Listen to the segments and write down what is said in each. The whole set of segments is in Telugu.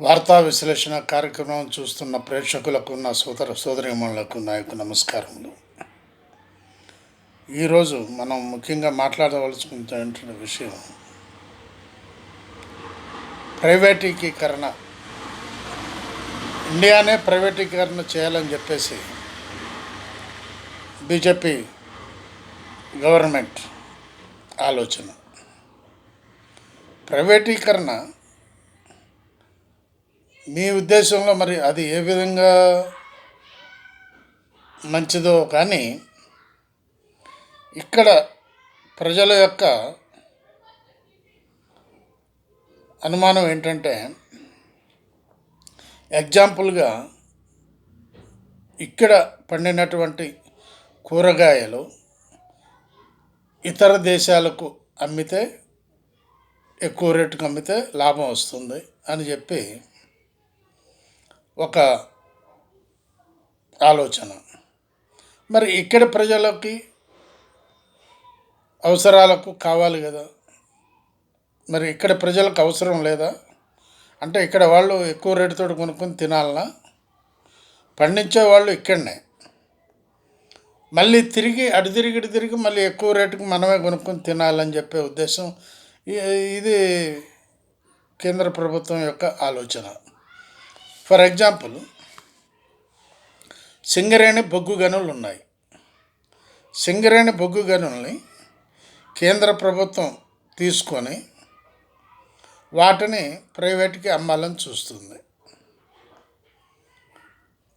వార్తా విశ్లేషణ కార్యక్రమం చూస్తున్న ప్రేక్షకులకు నా సోదర సోదరిమణులకు నా యొక్క నమస్కారములు. ఈరోజు మనం ముఖ్యంగా మాట్లాడవలసుకున్న విషయం ప్రైవేటీకరణ. ఇండియానే ప్రైవేటీకరణ చేయాలని చెప్పేసి బీజేపీ గవర్నమెంట్ ఆలోచన. ప్రైవేటీకరణ మీ ఉద్దేశంలో మరి అది ఏ విధంగా మంచిదో కానీ ఇక్కడ ప్రజల యొక్క అనుమానం ఏంటంటే ఎగ్జాంపుల్గా ఇక్కడ పండినటువంటి కూరగాయలు ఇతర దేశాలకు అమ్మితే ఎక్కువ రేటుకు అమ్మితే లాభం వస్తుంది అని చెప్పి ఒక ఆలోచన. మరి ఇక్కడ ప్రజలకి అవసరాలకు కావాలి కదా. మరి ఇక్కడ ప్రజలకు అవసరం లేదా? అంటే ఇక్కడ వాళ్ళు ఎక్కువ రేటుతో కొనుక్కొని తినాలనా? పండించే వాళ్ళు ఇక్కడనే. మళ్ళీ తిరిగి అటు తిరిగి ఇటు తిరిగి మళ్ళీ ఎక్కువ రేటుకి మనమే కొనుక్కొని తినాలని చెప్పే ఉద్దేశం ఇది కేంద్ర ప్రభుత్వం యొక్క ఆలోచన. ఫర్ ఎగ్జాంపుల్ సింగరేణి బొగ్గు గనులు ఉన్నాయి. సింగరేణి బొగ్గు గనుల్ని కేంద్ర ప్రభుత్వం తీసుకొని వాటిని ప్రైవేట్కి అమ్మాలని చూస్తుంది.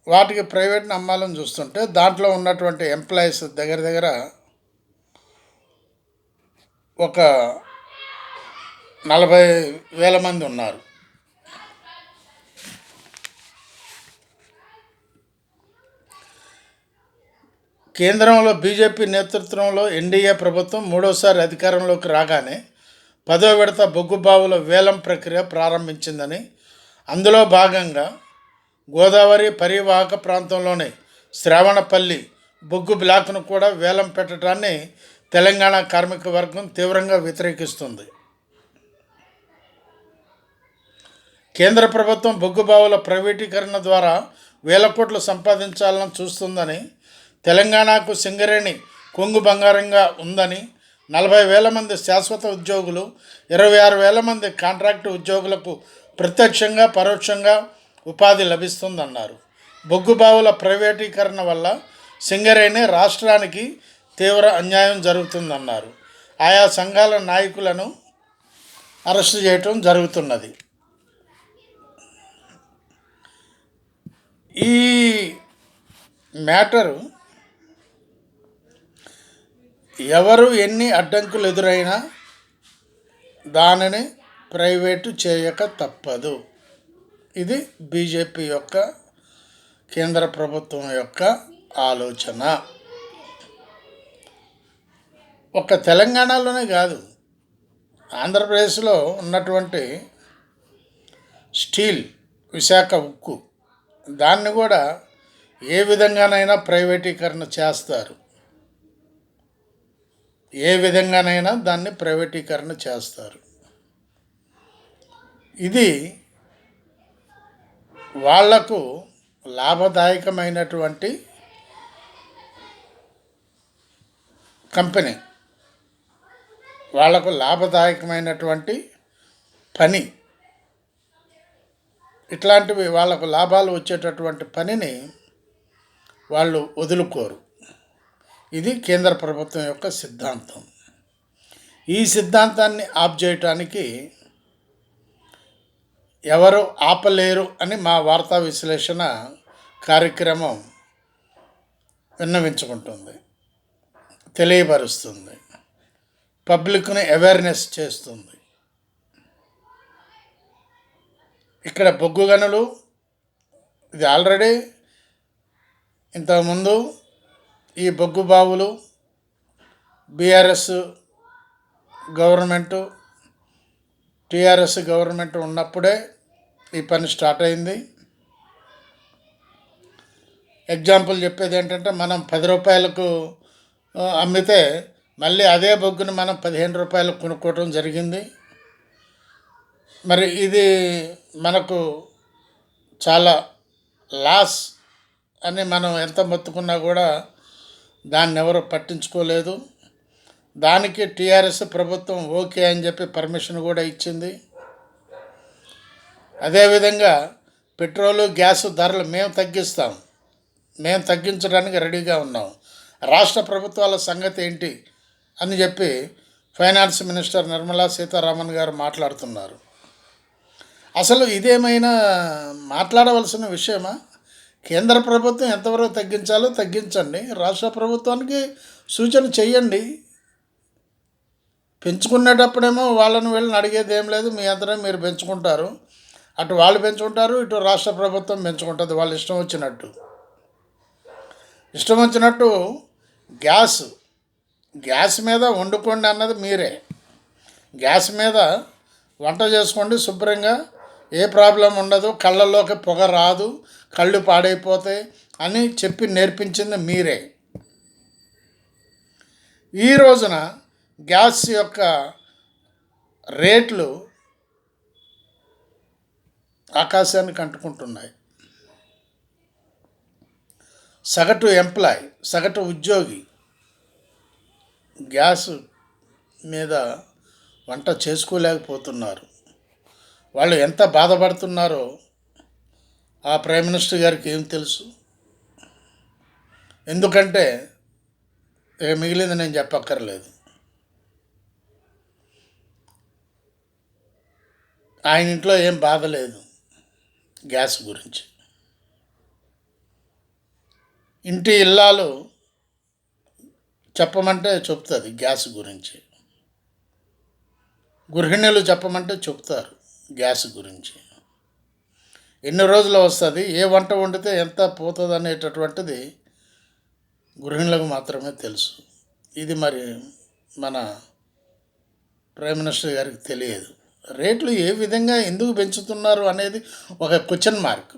వాటికి ప్రైవేట్ని అమ్మాలని చూస్తుంటే దాంట్లో ఉన్నటువంటి ఎంప్లాయీస్ దగ్గర దగ్గర ఒక నలభై వేల మంది ఉన్నారు. కేంద్రంలో బీజేపీ నేతృత్వంలో ఎన్డీఏ ప్రభుత్వం మూడోసారి అధికారంలోకి రాగానే పదో విడత బొగ్గు బావుల వేలం ప్రక్రియ ప్రారంభించిందని అందులో భాగంగా గోదావరి పరివాహక ప్రాంతంలోని శ్రావణపల్లి బొగ్గు బ్లాక్ను కూడా వేలం పెట్టడాన్ని తెలంగాణ కార్మిక వర్గం తీవ్రంగా వ్యతిరేకిస్తుంది. కేంద్ర ప్రభుత్వం బొగ్గుబావుల ప్రైవేటీకరణ ద్వారా వేల కోట్లు సంపాదించాలని చూస్తుందని తెలంగాణకు సింగరేణి కొంగు బంగారంగా ఉందని నలభై వేల మంది శాశ్వత ఉద్యోగులు ఇరవై ఆరు వేల మంది కాంట్రాక్టు ఉద్యోగులకు ప్రత్యక్షంగా పరోక్షంగా ఉపాధి లభిస్తుందన్నారు. బొగ్గు బావుల ప్రైవేటీకరణ వల్ల సింగరేణి రాష్ట్రానికి తీవ్ర అన్యాయం జరుగుతుందన్నారు. ఆయా సంఘాల నాయకులను అరెస్టు చేయటం జరుగుతున్నది. ఈ మ్యాటరు ఎవరు ఎన్ని అడ్డంకులు ఎదురైనా దానిని ప్రైవేటు చేయక తప్పదు. ఇది బీజేపీ యొక్క కేంద్ర ప్రభుత్వం యొక్క ఆలోచన. ఒక తెలంగాణలోనే కాదు ఆంధ్రప్రదేశ్లో ఉన్నటువంటి స్టీల్ విశాఖ ఉక్కు దాన్ని కూడా ఏ విధంగానైనా ప్రైవేటీకరణ చేస్తారు. ఏ విధంగానైనా దాన్ని ప్రైవేటీకరణ చేస్తారు. ఇది వాళ్ళకు లాభదాయకమైనటువంటి కంపెనీ. వాళ్ళకు లాభదాయకమైనటువంటి పని. ఇట్లాంటివి వాళ్ళకు లాభాలు వచ్చేటటువంటి పనిని వాళ్ళు వదులుకోరు. ఇది కేంద్ర ప్రభుత్వం యొక్క సిద్ధాంతం. ఈ సిద్ధాంతాన్ని ఆప్ చేయటానికి ఎవరు ఆపలేరు అని మా వార్తా విశ్లేషణ కార్యక్రమం విన్నవించుకుంటుంది తెలియపరుస్తుంది పబ్లిక్ని అవేర్నెస్ చేస్తుంది. ఇక్కడ బొగ్గు గనులు ఇది ఆల్రెడీ ఇంతకుముందు ఈ బొగ్గు బావులు బీఆర్ఎస్ గవర్నమెంటు టీఆర్ఎస్ గవర్నమెంట్ ఉన్నప్పుడే ఈ పని స్టార్ట్ అయింది. ఎగ్జాంపుల్ చెప్పేది ఏంటంటే మనం పది రూపాయలకు అమ్మితే మళ్ళీ అదే బొగ్గుని మనం పదిహేను రూపాయలకు కొనుక్కోవటం జరిగింది. మరి ఇది మనకు చాలా లాస్ అని మనం ఎంత మొత్తుకున్నా కూడా దాన్ని ఎవరు పట్టించుకోలేదు. దానికి టీఆర్ఎస్ ప్రభుత్వం ఓకే అని చెప్పి పర్మిషన్ కూడా ఇచ్చింది. అదేవిధంగా పెట్రోలు గ్యాస్ ధరలు మేము తగ్గిస్తాం. మేము తగ్గించడానికి రెడీగా ఉన్నాం. రాష్ట్ర ప్రభుత్వాల సంగతి ఏంటి అని చెప్పి ఫైనాన్స్ మినిస్టర్ నిర్మలా సీతారామన్ గారు మాట్లాడుతున్నారు. అసలు ఇదేమైనా మాట్లాడవలసిన విషయమా? కేంద్ర ప్రభుత్వం ఎంతవరకు తగ్గించాలో తగ్గించండి. రాష్ట్ర ప్రభుత్వానికి సూచన చేయండి పెంచుకునేటప్పుడేమో వాళ్ళని వీళ్ళని అడిగేది ఏం లేదు. మీ అందరం మీరు పెంచుకుంటారు. అటు వాళ్ళు పెంచుకుంటారు ఇటు రాష్ట్ర ప్రభుత్వం పెంచుకుంటుంది. వాళ్ళు ఇష్టం వచ్చినట్టు. ఇష్టం వచ్చినట్టు గ్యాస్ గ్యాస్ మీద వండుకోండి అన్నది మీరే. గ్యాస్ మీద వంట చేసుకోండి శుభ్రంగా. ఏ ప్రాబ్లం ఉండదు. కళ్ళల్లోకి పొగ రాదు. కళ్ళు పాడైపోతాయి అని చెప్పి నేర్పించింది మీరే. ఈ రోజున గ్యాస్ యొక్క రేట్లు ఆకాశానికి అంటుకుంటున్నాయి సగటు ఎంప్లాయ్ సగటు ఉద్యోగి గ్యాస్ మీద వంట చేసుకోలేకపోతున్నారు. వాళ్ళు ఎంత బాధపడుతున్నారో ఆ ప్రైమ్ మినిస్టర్ గారికి ఏం తెలుసు? ఎందుకంటే ఇక మిగిలింది నేను చెప్పక్కర్లేదు. ఆయన ఇంట్లో ఏం బాధ లేదు గ్యాస్ గురించి. ఇంటి ఇల్లాలు చెప్పమంటే చెప్తుంది గ్యాస్ గురించి. గృహిణులు చెప్పమంటే చెప్తారు గ్యాస్ గురించి. ఎన్ని రోజులు వస్తుంది? ఏ వంట వండితే ఎంత పోతుంది అనేటటువంటిది గృహిణులకు మాత్రమే తెలుసు. ఇది మరి మన ప్రైమ్ మినిస్టర్ గారికి తెలియదు. రేట్లు ఏ విధంగా ఎందుకు పెంచుతున్నారు అనేది ఒక క్వశ్చన్ మార్క్.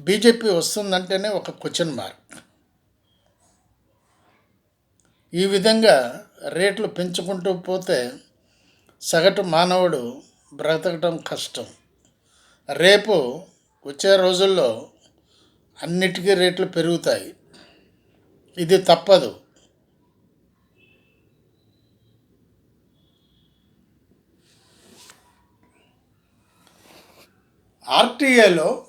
బీజేపీ వస్తుందంటేనే ఒక క్వశ్చన్ మార్క్. ఈ విధంగా రేట్లు పెంచుకుంటూ పోతే సగటు మానవుడు బ్రతకటం కష్టం. రేపు వచ్చే రోజుల్లో అన్నిటికీ రేట్లు పెరుగుతాయి. ఇది తప్పదు. ఆర్టీఏలో